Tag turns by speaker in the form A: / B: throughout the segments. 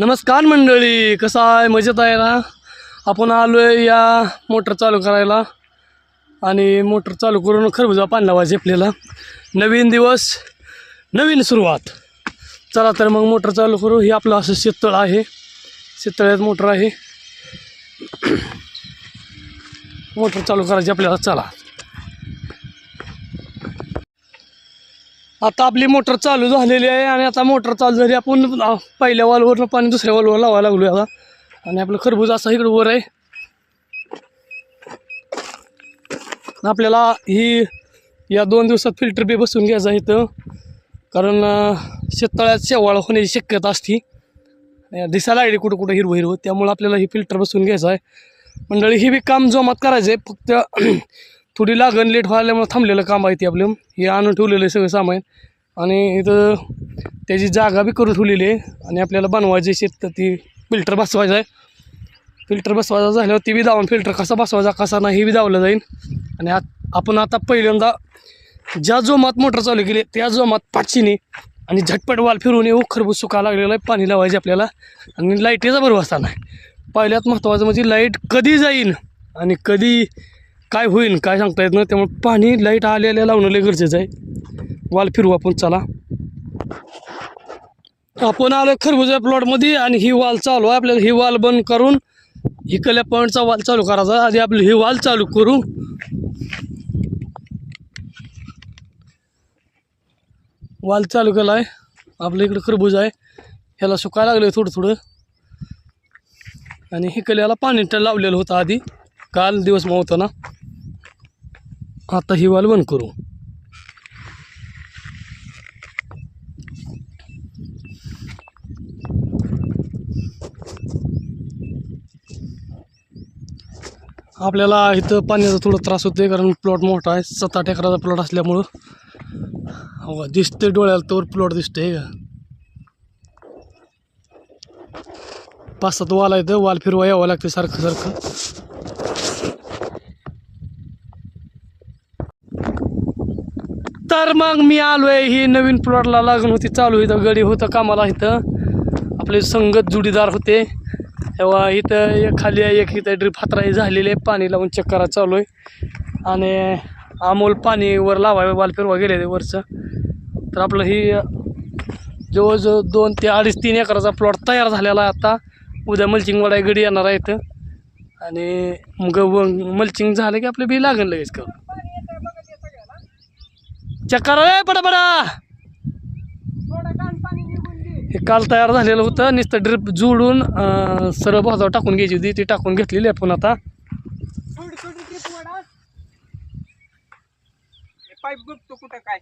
A: नमस्कार मंडळी कसं आहे? मजेत आहे ना? आपण आलो आहे या मोटर चालू करायला. आणि मोटर चालू करून खरबुजा पाणी लावायचे आपल्याला नवीन दिवस नवीन सुरुवात. चला तर मग मोटर चालू करू. हे आपलं असं शेततळ आहे. शेततळ्यात मोटर आहे. मोटर चालू करायची आपल्याला चला. आता आपली मोटर चालू झालेली आहे आणि आता मोटर चालू झाली. आपण पहिल्या वॉलवरनं पाणी दुसऱ्या वालवर लावायला लागलो आता. आणि आपलं खरबूज असा इकडं वर आहे. आपल्याला ही या दोन दिवसात फिल्टर बी बसून घ्यायचं आहे इथं. कारण शेततळ्यात शेवाळ होण्याची शक्यता असते. दिसायला आहे कुठं कुठं हिरवं हिरवं. त्यामुळं आपल्याला ही फिल्टर बसून घ्यायचं आहे. मंडळी ही बी काम जोमात करायचं आहे फक्त थोडी लागण लेट व्हायल्यामुळे थांबलेलं काम आहे ते आपलं. हे आणून ठेवलेलं आहे सगळं सामान. आणि इथं त्याची जागा बी करून ठेवलेली आहे. आणि आपल्याला बनवायची शेत तर ती फिल्टर बसवायचं आहे. फिल्टर बसवायचा झाल्यावर ती बी दावून फिल्टर कसा बसवायचा कसा नाही हे बी दावलं जाईल आणि आत आपण आता पहिल्यांदा ज्या जोमात मोटर चालू केली त्या जोमात पाचशीने आणि झटपट वाल फिरून येऊ खरबूज सुका लागलेलं आहे. पाणी लावायचे आपल्याला. आणि लाईटीचा भरवसा नाही. पहिल्यात महत्त्वाचं म्हणजे लाइट कधी जाईल आणि कधी काय होईल काय सांगता येत नाही. त्यामुळे पाणी लाइट आलेल्या लावणं लय गरजेचं आहे. वाल फिरू आपण चला. आपण आलो खरबुजा प्लॉटमध्ये आणि ही वाल चालू आहे. आपल्याला ही वाल बंद करून इकडल्या पॉईंटचा वाल चालू करायचा. आधी आपली ही वाल चालू करू. वाल चालू केला आहे आपल्या इकडं खरबूज आहे. ह्याला सुकायला लागलं थोडं थोडं. आणि हिकल्याला पाणी लावलेलं होतं आधी. काल दिवस मावताना. आता ही वाल बंद करू. आपल्याला इथं पाण्याचा थोडा त्रास होतोय कारण प्लॉट मोठा आहे. सात आठ एकराचा प्लॉट असल्यामुळं. हो दिसते डोळ्याला तोवर प्लॉट दिसतंय का? पाच सात वाल आहेत वाल फिरवा यावं लागतं सारखं सारखं तर मग मी आलोय. ही नवीन प्लॉटला लागून होती चालू इथं गडी होतं कामाला इथं. आपले संगत जुडीदार होते. तेव्हा इथं एक खाली आहे एक इथं ड्रीप हातराई झालेली आहे. पाणी लावून चेक करा चालू आहे. आणि अमोल पाणी वर लावावे वाल फिरवा गेले वरचं. तर आपलं ही जवळजवळ दोन ते अडीच तीन एकराचा प्लॉट तयार झालेला आहे आता. उद्या मल्चिंग वडाय गडी येणार आहे इथं. आणि मग मल्चिंग झालं की आपलं बी लागेल लगेच का चक्कर आहे पडा पडा हे काल तयार झालेलं होतं. नुसतं ड्रिप जोडून सरळ बाजूला टाकून घ्यायची होती. ती टाकून घेतलेली आपण आता.
B: पाईप बघतो कुठं काय?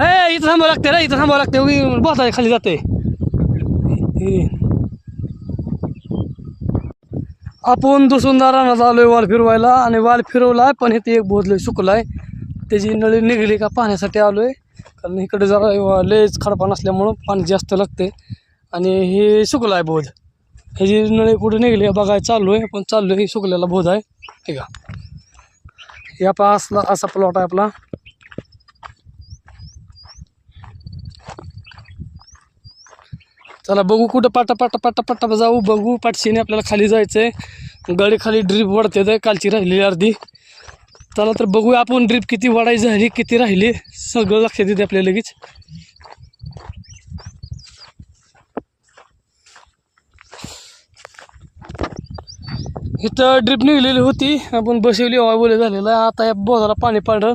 A: हे इथं थांबावं लागते रे इथं थांबावं लागते बोथा खाली जाते आपण दुसुंदा रानात आलोय वाल फिरवायला आणि वाल फिरवला पण हे एक बोधलंय सुकलाय. त्याची नळी निघली का पाण्यासाठी आलोय. कारण इकडे जरा लयच खडपा नसल्यामुळं पाणी जास्त लागते आणि हे सुकलाय बोध. ह्याची नळी कुठे निघली बघाय चालू आहे पण चाललो हे सुकलेला बोध आहे. ठीक आहे. या आपला असला असा प्लॉट आहे आपला. चला बघू कुठं पाटा पाटा पाटा पाटा जाऊ बघू. पाठशीने आपल्याला खाली जायचं आहे गाडी खाली ड्रीप वडते तर कालची राहिलेली अर्धी. चला तर बघूया आपण ड्रीप किती वाढायची झाली किती राहिली. सगळं लक्षात येते आपल्याला लगेच. इथं ड्रीप निघलेली होती. आपण बसवली हवा बोले झालेलं. आता या बोधाला पाणी पाडलं.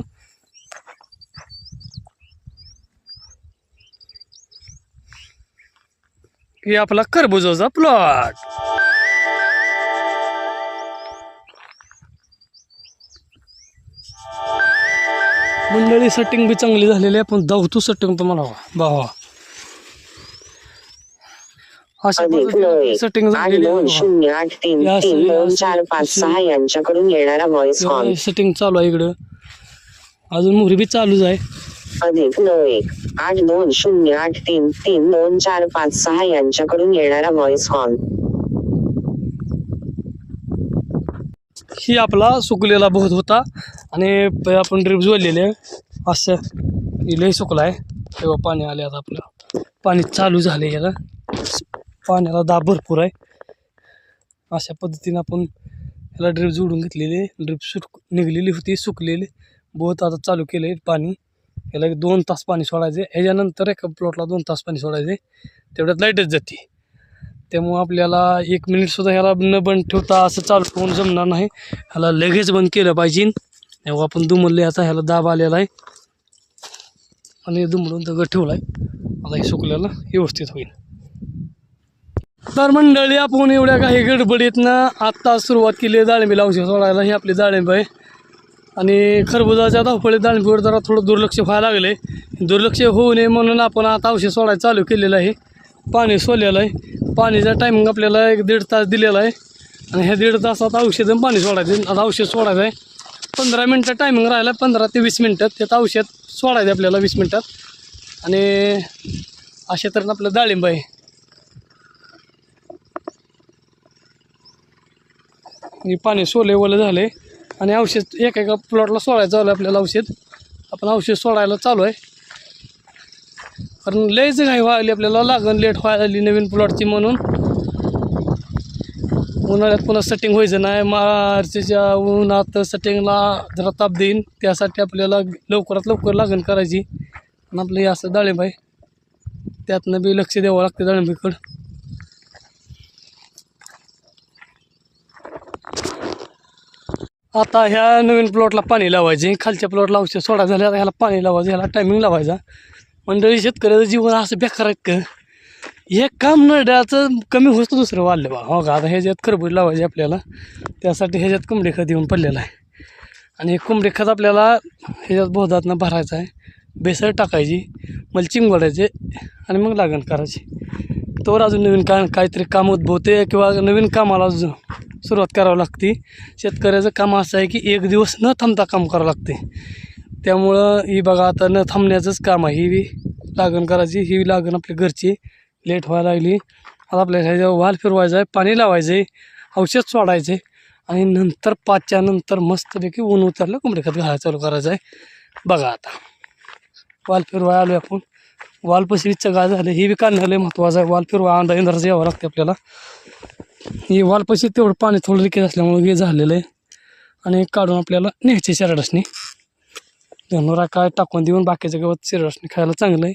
A: की आपला खरबुजाचा प्लॉट मंडळी सेटिंग बी चांगली झालेली आहे पण धावतो सेटिंग तुम्हाला भावा. अशा सेटिंग
C: यांच्याकडून येणारा व्हॉइस कॉल
A: सेटिंग चालू आहे इकडं. अजून मोहरी बी चालूच आहे.
C: अधिक नऊ एक. आठ दोन शून्य आठ तीन तीन दोन चार पाच सहा यांच्याकडून येणारा व्हॉइस कॉल
A: ही आपला सुकलेला बहुत होता आणि आपण ड्रिप जोडलेले. असं. हे लय सुकला आहे. तेव्हा पाणी आले आता आपलं. पाणी चालू झाले याला. पाण्याला दाब भरपूर आहे. अशा पद्धतीनं आपण याला ड्रिप जोडून घेतलेले. ड्रिप सुक निघलेली होती सुकलेली. बहुत आता चालू केलं आहे पाणी. याला एक दोन तास पाणी सोडायचे. ह्याच्यानंतर एका प्लॉटला दोन तास पाणी सोडायचे. तेवढ्यात लाईटच जाते. त्यामुळं आपल्याला एक मिनिटसुद्धा ह्याला न बंद ठेवता असं चालू होऊन जमणार नाही. ह्याला लगेच बंद केलं पाहिजे. तेव्हा आपण दुमडले आता ह्याला दाब आलेला आहे. आणि दुमडून दगड ठेवला आहे आता हे सुकल्याला व्यवस्थित होईल. तर मंडळी आपण एवढ्या काही गडबडीतनं आत्ता सुरुवात केली आहे. डाळिंबीला लावशी सोडायला. ही आपली डाळिंब आहे. आणि खरबुजाच्या धावपळीत डाळिंबीवर जरा थोडं दुर्लक्ष व्हायला लागले दुर्लक्ष होऊ नये म्हणून आपण आता औषध सोडायला चालू केलेलं आहे. पाणी सोडलेलं आहे. पाणीचा टायमिंग आपल्याला एक दीड तास दिलेला आहे. आणि ह्या दीड तासात औषध पाणी सोडायचं आता औषध सोडायचं आहे. पंधरा मिनटं टायमिंग राहिला पंधरा ते वीस मिनटात त्यात औषध सोडायचं आपल्याला वीस मिनटात. आणि अशा तर आपलं डाळिंब आहे. पाणी सोले ओले झाले आणि औषध एका एका प्लॉटला सोडायचं चालू आहे आपल्याला औषध. आपण औषध सोडायला चालू आहे. कारण लयच घाई व्हायली आपल्याला लागण लेट व्हायला नवीन प्लॉटची म्हणून. उन्हाळ्यात पुन्हा सेटिंग व्हायचं नाही. मार्चच्या उन्हात सेटिंगला जरा ताप देईन. त्यासाठी आपल्याला लवकरात लवकर लागण करायची. आणि आपलं हे असं डाळिंब आहे. त्यातनं बी लक्ष द्यावं लागतं डाळिंबीकडं आता ह्या नवीन प्लॉटला पाणी लावायचे. खालच्या प्लॉटला औषध सोडा झाल्यावर ह्याला पाणी लावायचं ह्याला टायमिंग लावायचा. मंडळी शेतकऱ्याचं जीवन असं बेकार का? हे काम नड्याचं कमी होतं दुसरं वाढलं बा. हो का? आता ह्याच्यात खरबूज लावायचे आपल्याला. त्यासाठी ह्याच्यात कोंबडी खत येऊन पडलेलं आहे. आणि हे कोंबडी खत आपल्याला ह्याच्यात बोधातनं भरायचं आहे. बेसळ टाकायची मला वडायचे आणि मग लागण करायची. तोवर अजून नवीन का काहीतरी काम उद्भवते किंवा नवीन कामाला सुरुवात करावी लागते. शेतकऱ्याचं काम असं आहे की एक दिवस न थांबता काम करावं लागते. त्यामुळं ही बघा आता न थांबण्याचंच काम आहे. ही लागण करायची ही लागण आपल्या घरची. लेट व्हायला लागली. आता आपल्या वाल फिरवायचं आहे पाणी लावायचं आहे औषध सोडायचं आहे आणि नंतर पाचच्या नंतर मस्तपैकी ऊन उतरलं कोंबडी खत घालायला चालू करायचं आहे. बघा आता. वाल फिरवाय आलो आपण. वाल पशीचं गाय झालं. हे बी काढणं लय महत्त्वाचं आहे. वाल फिरवा अंदा इंदाचं यावं लागते आपल्याला. हे वालपाशी तेवढं पाणी थोडं लिकेज असल्यामुळे हे झालेलं आहे. आणि काढून आपल्याला न्यायचे शेरडसनी. धनुरा काय टाकून देऊन बाकीचं गवत शेरडसनी खायला चांगलं आहे.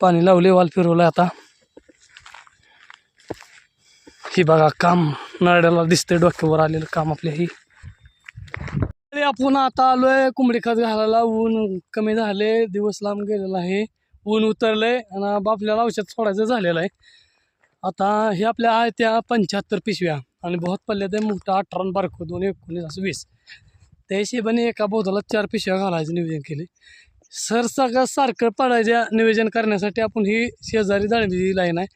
A: पाणी लावले वाल फिरवलं आता. ही बघा काम नरड्याला दिसतंय डोक्यावर आलेलं काम आपल्या ही. आपण आता आलोय कोंबडी खत घालायला. ऊन कमी झाले दिवस लांब गेलेला आहे. ऊन उतरलंय आणि आपल्याला औषध सोडायचं झालेलं आहे. आता हे आपल्या आहे त्या पंच्याहत्तर पिशव्या. आणि बहुत पडले ते मोठा अठरा बारको दोन एकोणीस असं वीस. त्या हिशेबाने एका बोधाला चार पिशव्या घालायचं नियोजन केले सर सगळं सारखं पाडायच्या नियोजन करण्यासाठी आपण ही शेजारी जाणलेली लाईन आहे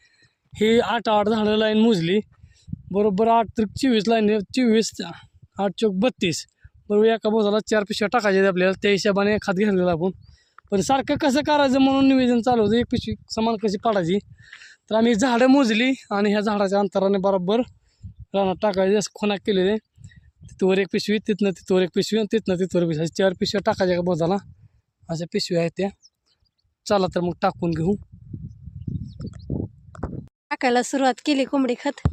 A: ही आठ आठ झाडं लाईन मोजली. बरोबर आठ त्रिक चोवीस लाईन चोवीस आठ चौक बत्तीस. बरोबर एका बोधाला चार पिशव्या टाकायच्या आपल्याला त्या हिशोबाने खात घेतलेलं आपण. पण सारखं कसं करायचं म्हणून निवेदन चालू होतं एक पिशवी समान कशी पाडायची? तर आम्ही झाडं मोजली आणि ह्या झाडाच्या अंतराने बरोबर रानात टाकायचे असं खोनाक केलेले. तिथवर एक पिशवी तिथनं तिथवर एक पिशवी आणि तिथनं तिथवर पिशवी. चार पिशव्या टाकायच्या का बोधाला? अशा पिशव्या आहेत त्या. चला तर मग टाकून घेऊ.
D: टाकायला सुरुवात केली कोंबडी खत.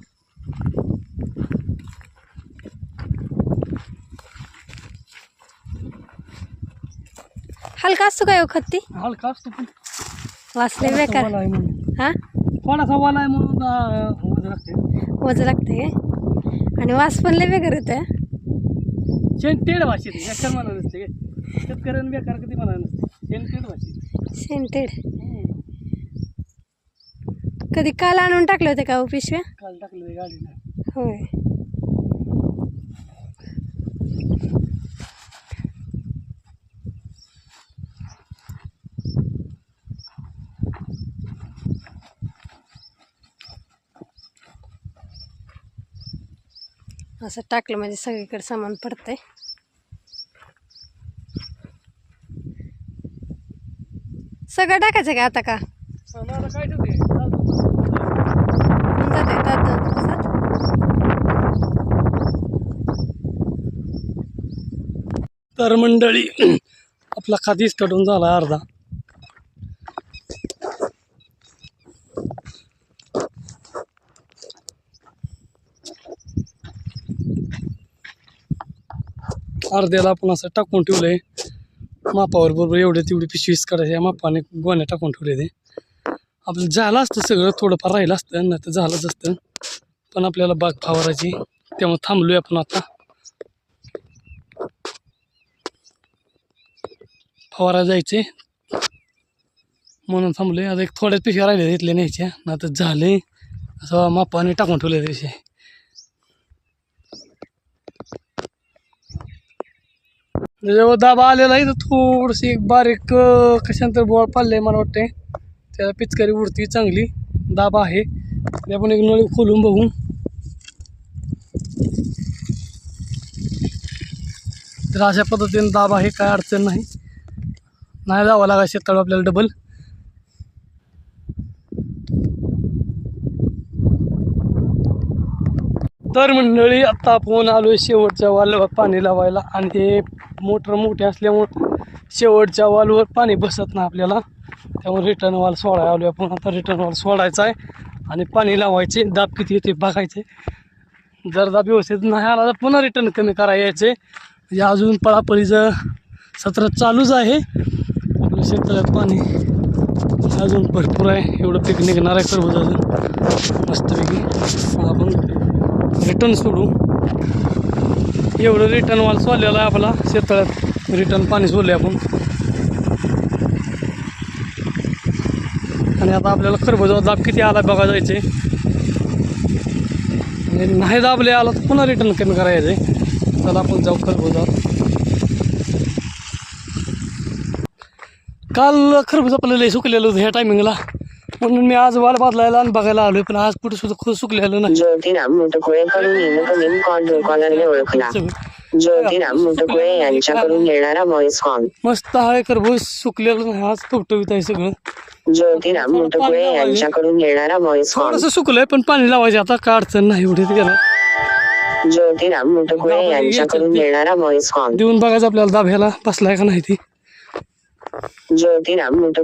D: हलका असतो काय हो खत ती?
A: हलका असतो पण.
D: वाचले बेकार. हा?
A: थोडासा वाला आहे म्हणून वजन लागते.
D: वज लागते काय? आणि वास पण लय बेकार होतं
A: शेण तेड भाषेत बेकार म्हणा नसते शेतकऱ्यांना बेकार कधी म्हणा नसते. शेण तेड भाषेत
D: सेंटेड कधी काल आणून टाकले होते का हो पिशव्या?
A: काल टाकलं गाडीला
D: होय. असं टाकलं म्हणजे सगळीकडे सामान पडतंय. सगळं टाकायचं का आता का?
A: तर मंडळी आपला खातीच कटून झाला अर्धा. अर्ध्याला आपण असं टाकून ठेवलं आहे मापावर बरोबर एवढे तेवढी पिशवीस करायची या मापाने गोण्या टाकून ठेवले ते आपलं झालं असतं सगळं थोडंफार राहिलं असतं नाही तर झालंच असतं. पण आपल्याला बाग फवारायची त्यामुळे थांबलोय आपण आता. फवारा जायचे म्हणून थांबलोय. आता एक थोड्याच पिशव्या राहिल्या इथल्या न्यायच्या. ना तर झाले असं मापाने टाकून ठेवले विषय जेव्हा दाबा आलेला आहे तर थोडीशी एक बारीक अं, कशानंतर बोळ पाडलंय मला वाटते त्याला पिचकारी उडती चांगली दाबा आहे. ते आपण एक नळी खोलून बघू तर अशा पद्धतीने दाब आहे काय अडचण नाही. नाही जावं लागा शेताळ आपल्याला डबल तर मंडळी आत्ता आपण आलो शेवटच्या वालवर पाणी लावायला. आणि ते मोटर मोठे असल्यामुळं शेवटच्या वालवर पाणी बसत नाही आपल्याला. त्यामुळे रिटर्न वाल सोडायला आलो आपण. आता रिटर्न वाल सोडायचा आहे. आणि पाणी लावायचे. दाब किती येते बघायचे. जर दाब व्यवस्थित नाही आला तर पुन्हा रिटर्न कमी करायचे यायचे. अजून पळापळीचं सत्र चालूच आहे. आपल्या शेताळ्यात पाणी अजून भरपूर आहे. एवढं पीक निघणार आहे सर्व अजून मस्तपैकी. आपण रिटर्न सोडू. एवढं रिटर्न वाल सोडलेला आहे आपला शेतळ्यात रिटर्न पाणी सोडले आपण. आणि आता आपल्याला खरबूजा दाब किती आला बघा जायचे. आणि नाही दाबले आला तर पुन्हा रिटर्न कमी करायचे. चला आपण जाऊ खरबूजा काल खरबूज आपल्याला लय सुकलेलं होतं ह्या टायमिंगला म्हणून मी आज वाल बदलायला आणि बघायला आलोय पण आज कुठं सुद्धा खूप सुकलेलं नाही.
C: ज्योतिराम मुटकुळेकडून इनकमिंग कॉल कॉलरने ओळखला.
A: सगळं
C: ज्योतिराम मुटकुळे यांच्याकडून येणारा व्हॉइस कॉल.
A: मस्त आहे खरबूज सुकलेलं नाही आज टवटवीत आहे सगळं.
C: ज्योतिराम मुटकुळे यांच्याकडून येणारा व्हॉइस कॉल.
A: थोडंसं सुकलंय पण पाणी लावायचे आता काय अडचण नाही एवढी गेलं
C: ज्योतिराम मुटकुळे यांच्याकडून येणारा व्हॉइस कॉल.
A: देऊन बघायचं आपल्याला दाब ह्याला बसलाय का नाही ती?
C: ज्योतिराम मुट